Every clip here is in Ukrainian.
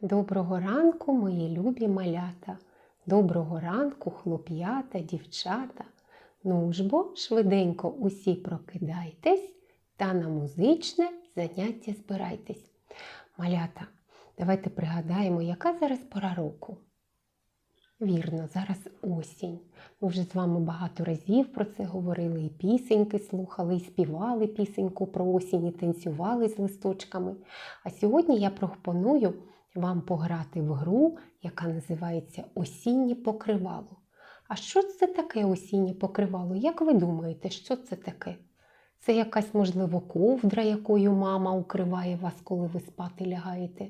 Доброго ранку, мої любі малята. Доброго ранку, хлоп'ята, дівчата. Ну ж бо, швиденько усі прокидайтесь та на музичне заняття збирайтесь. Малята, давайте пригадаємо, яка зараз пора року. Вірно, зараз осінь. Ми вже з вами багато разів про це говорили, і пісеньки слухали, і співали пісеньку про осінь, і танцювали з листочками. А сьогодні я пропоную вам пограти в гру, яка називається Осіннє покривало. А що це таке осіннє покривало? Як ви думаєте, що це таке? Це якась, можливо, ковдра, якою мама укриває вас, коли ви спати лягаєте?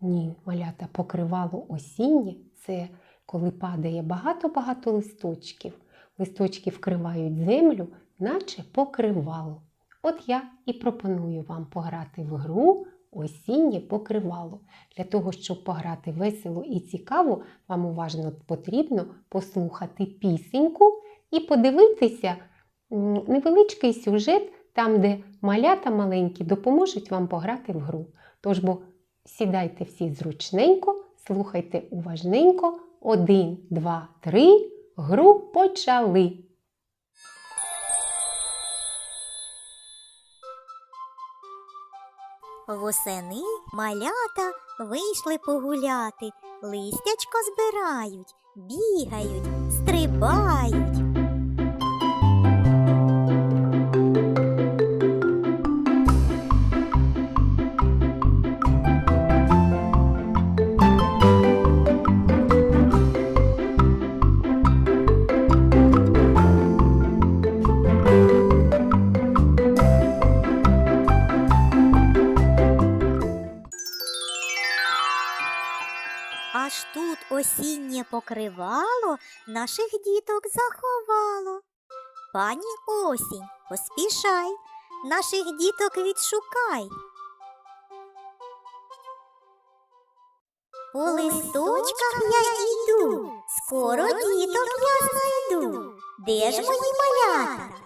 Ні, малята, покривало осіннє це коли падає багато-багато листочків. Листочки вкривають землю, наче покривало. От я і пропоную вам пограти в гру осіннє покривало. Для того, щоб пограти весело і цікаво, вам уважно потрібно послухати пісеньку і подивитися невеличкий сюжет, там, де малята маленькі допоможуть вам пограти в гру. Тож бо сідайте всі зручненько, слухайте уважненько. Один, два, три. Гру почали. Восени малята вийшли погуляти, листячко збирають, бігають, стрибають. Аж тут осіннє покривало наших діток заховало. Пані осінь, поспішай, наших діток відшукай. По листочках я йду, скоро діток я знайду. Де ж мої малята?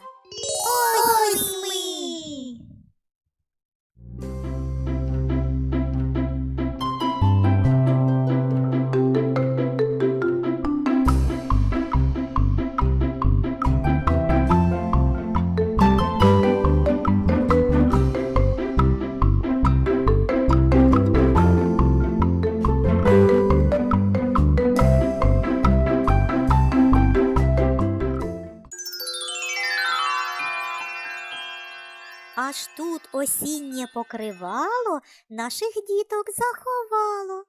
Аж тут осіннє покривало наших діток заховало.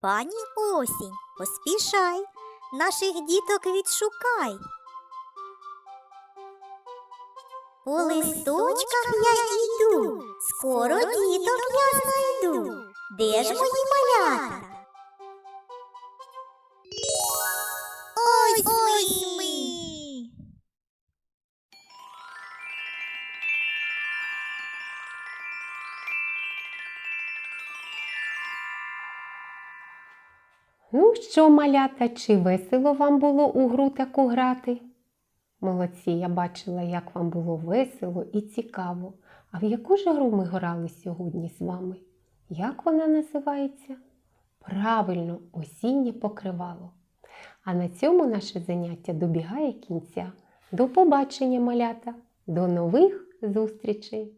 Пані осінь, поспішай, наших діток відшукай. По листочках я йду, скоро діток я знайду. Де ж мої малята? Ось, Ну що, малята, чи весело вам було у гру таку грати? Молодці, я бачила, як вам було весело і цікаво. А в яку ж гру ми грали сьогодні з вами? Як вона називається? Правильно, осіннє покривало. А на цьому наше заняття добігає кінця. До побачення, малята! До нових зустрічей!